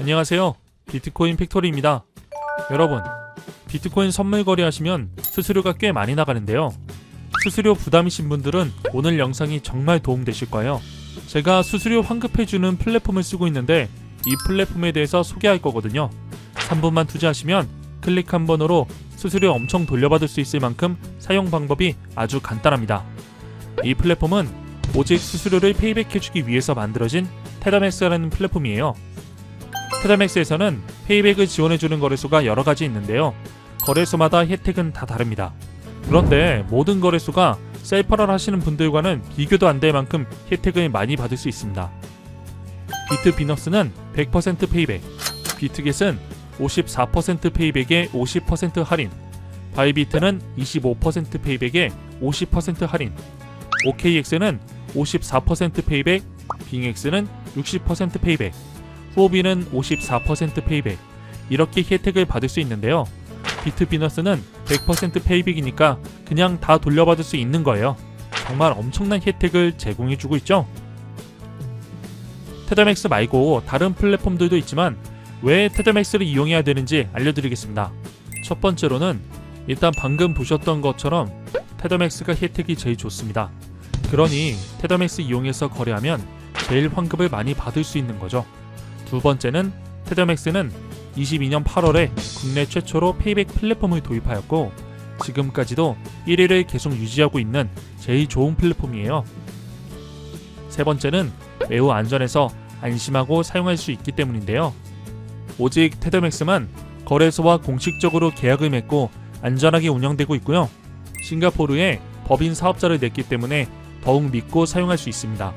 안녕하세요. 비트코인 팩토리입니다. 여러분, 비트코인 선물 거래하시면 수수료가 꽤 많이 나가는데요. 수수료 부담이신 분들은 오늘 영상이 정말 도움되실 거예요. 제가 수수료 환급해주는 플랫폼을 쓰고 있는데 이 플랫폼에 대해서 소개할 거거든요. 3분만 투자하시면 클릭 한 번으로 수수료 엄청 돌려받을 수 있을 만큼 사용 방법이 아주 간단합니다. 이 플랫폼은 오직 수수료를 페이백해주기 위해서 만들어진 테다맥스라는 플랫폼이에요. 테다맥스에서는 페이백을 지원해주는 거래소가 여러 가지 있는데요. 거래소마다 혜택은 다 다릅니다. 그런데 모든 거래소가 셀퍼럴 하시는 분들과는 비교도 안 될 만큼 혜택을 많이 받을 수 있습니다. 비트 비너스는 100% 페이백, 비트겟은 54% 페이백에 50% 할인, 바이비트는 25% 페이백에 50% 할인, OKX는 54% 페이백, 빙엑스는 60% 페이백, 후오비는 54% 페이백 이렇게 혜택을 받을 수 있는데요. 비트 비너스는 100% 페이백이니까 그냥 다 돌려받을 수 있는 거예요. 정말 엄청난 혜택을 제공해주고 있죠. 테더맥스 말고 다른 플랫폼들도 있지만 왜 테더맥스를 이용해야 되는지 알려드리겠습니다. 첫 번째로는 일단 방금 보셨던 것처럼 테더맥스가 혜택이 제일 좋습니다. 그러니 테더맥스 이용해서 거래하면 제일 환급을 많이 받을 수 있는 거죠. 두 번째는 테더맥스는 22년 8월에 국내 최초로 페이백 플랫폼을 도입하였고 지금까지도 1위를 계속 유지하고 있는 제일 좋은 플랫폼이에요. 세 번째는 매우 안전해서 안심하고 사용할 수 있기 때문인데요. 오직 테더맥스만 거래소와 공식적으로 계약을 맺고 안전하게 운영되고 있고요. 싱가포르에 법인 사업자를 냈기 때문에 더욱 믿고 사용할 수 있습니다.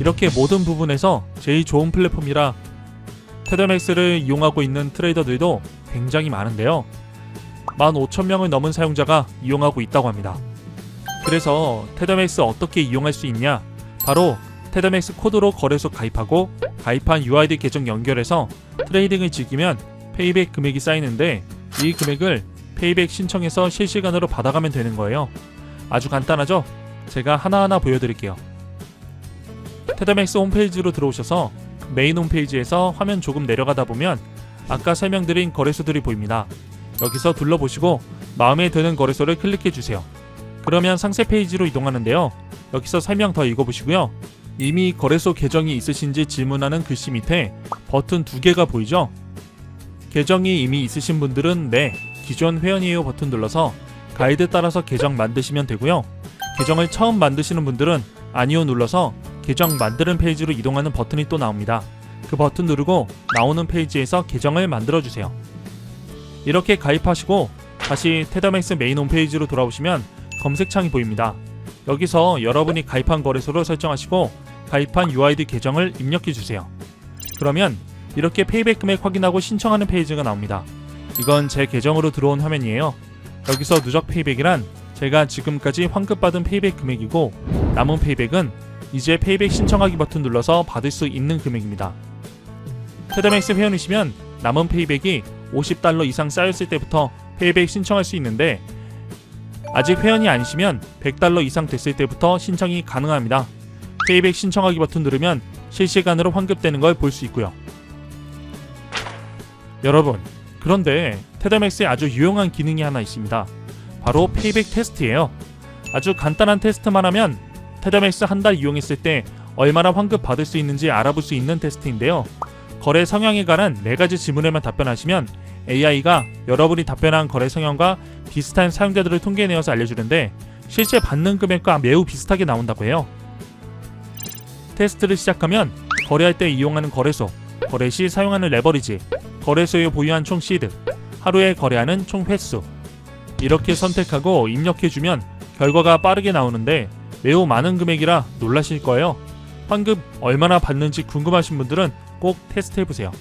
이렇게 모든 부분에서 제일 좋은 플랫폼이라 테더맥스를 이용하고 있는 트레이더들도 굉장히 많은데요. 15,000명을 넘은 사용자가 이용하고 있다고 합니다. 그래서 테더맥스 어떻게 이용할 수 있냐? 바로 테더맥스 코드로 거래소 가입하고 가입한 UID 계정 연결해서 트레이딩을 즐기면 페이백 금액이 쌓이는데 이 금액을 페이백 신청해서 실시간으로 받아가면 되는 거예요. 아주 간단하죠? 제가 하나하나 보여드릴게요. 테더맥스 홈페이지로 들어오셔서 메인 홈페이지에서 화면 조금 내려가다 보면 아까 설명드린 거래소들이 보입니다. 여기서 둘러보시고 마음에 드는 거래소를 클릭해 주세요. 그러면 상세 페이지로 이동하는데요. 여기서 설명 더 읽어보시고요. 이미 거래소 계정이 있으신지 질문하는 글씨 밑에 버튼 두 개가 보이죠? 계정이 이미 있으신 분들은 네, 기존 회원이에요 버튼 눌러서 가이드 따라서 계정 만드시면 되고요. 계정을 처음 만드시는 분들은 아니요 눌러서 계정 만드는 페이지로 이동하는 버튼이 또 나옵니다. 그 버튼 누르고 나오는 페이지에서 계정을 만들어 주세요. 이렇게 가입하시고 다시 테더맥스 메인 홈페이지로 돌아오시면 검색창이 보입니다. 여기서 여러분이 가입한 거래소를 설정하시고 가입한 UID 계정을 입력해 주세요. 그러면 이렇게 페이백 금액 확인하고 신청하는 페이지가 나옵니다. 이건 제 계정으로 들어온 화면이에요. 여기서 누적 페이백이란 제가 지금까지 환급받은 페이백 금액이고 남은 페이백은 이제 페이백 신청하기 버튼 눌러서 받을 수 있는 금액입니다. 테더맥스 회원이시면 남은 페이백이 50달러 이상 쌓였을 때부터 페이백 신청할 수 있는데 아직 회원이 아니시면 100달러 이상 됐을 때부터 신청이 가능합니다. 페이백 신청하기 버튼 누르면 실시간으로 환급되는 걸 볼 수 있고요. 여러분, 그런데 테더맥스에 아주 유용한 기능이 하나 있습니다. 바로 페이백 테스트예요. 아주 간단한 테스트만 하면 테더맥스 한 달 이용했을 때 얼마나 환급 받을 수 있는지 알아볼 수 있는 테스트인데요. 거래 성향에 관한 네 가지 질문에만 답변하시면 AI가 여러분이 답변한 거래 성향과 비슷한 사용자들을 통계내어서 알려주는데 실제 받는 금액과 매우 비슷하게 나온다고 해요. 테스트를 시작하면 거래할 때 이용하는 거래소, 거래 시 사용하는 레버리지, 거래소에 보유한 총 시드, 하루에 거래하는 총 횟수 이렇게 선택하고 입력해주면 결과가 빠르게 나오는데 매우 많은 금액이라 놀라실 거예요. 환급 얼마나 받는지 궁금하신 분들은 꼭 테스트해 보세요.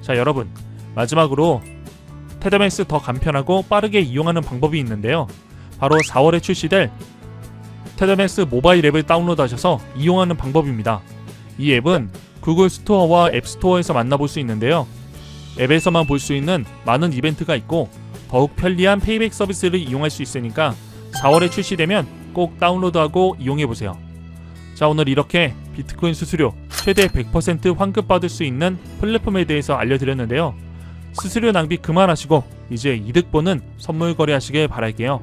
자 여러분 마지막으로 테더맥스 더 간편하고 빠르게 이용하는 방법이 있는데요. 바로 4월에 출시될 테더맥스 모바일 앱을 다운로드하셔서 이용하는 방법입니다. 이 앱은 구글 스토어와 앱 스토어에서 만나볼 수 있는데요. 앱에서만 볼 수 있는 많은 이벤트가 있고 더욱 편리한 페이백 서비스를 이용할 수 있으니까 4월에 출시되면 꼭 다운로드하고 이용해 보세요. 자 오늘 이렇게 비트코인 수수료 최대 100% 환급받을 수 있는 플랫폼에 대해서 알려드렸는데요. 수수료 낭비 그만하시고 이제 이득 보는 선물 거래 하시길 바랄게요.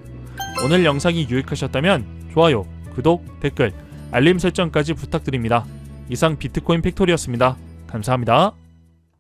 오늘 영상이 유익하셨다면 좋아요, 구독, 댓글, 알림 설정까지 부탁드립니다. 이상 비트코인 팩토리였습니다. 감사합니다.